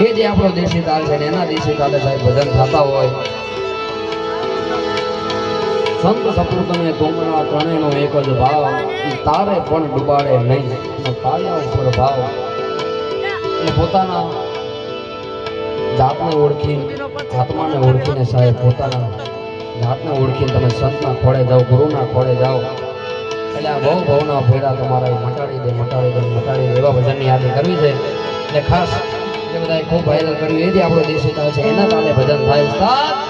એ જે આપણો દેશી તાલ છે એના દેશી તાલે સાહેબ ભજન થતા હોય. સંત સપૂતને કોમળા ત્રણેયનો એક જ ભાવ તારે પણ ડૂબાડે નહીં. તારા ઉપર ભાવ. પોતાના જાતને ઓળખી આત્માને ઓળખીને સાહેબ પોતાના જાતને ઓળખીને તમે સંતના ખોળે જાઓ, ગુરુના ખોળે જાઓ. એટલે આ બહુ ભવના ભેડા તમારા મટાડી દે મટાડી દે મટાડી દે, એવા ભજનની યાદી કરવી છે. એટલે ખાસ એ બધાએ ખૂબ વાયરલ કર્યું, એ જે આપણો દેશી તાલ છે, એના તાલે ભજન થાય. ઉસ્તાદ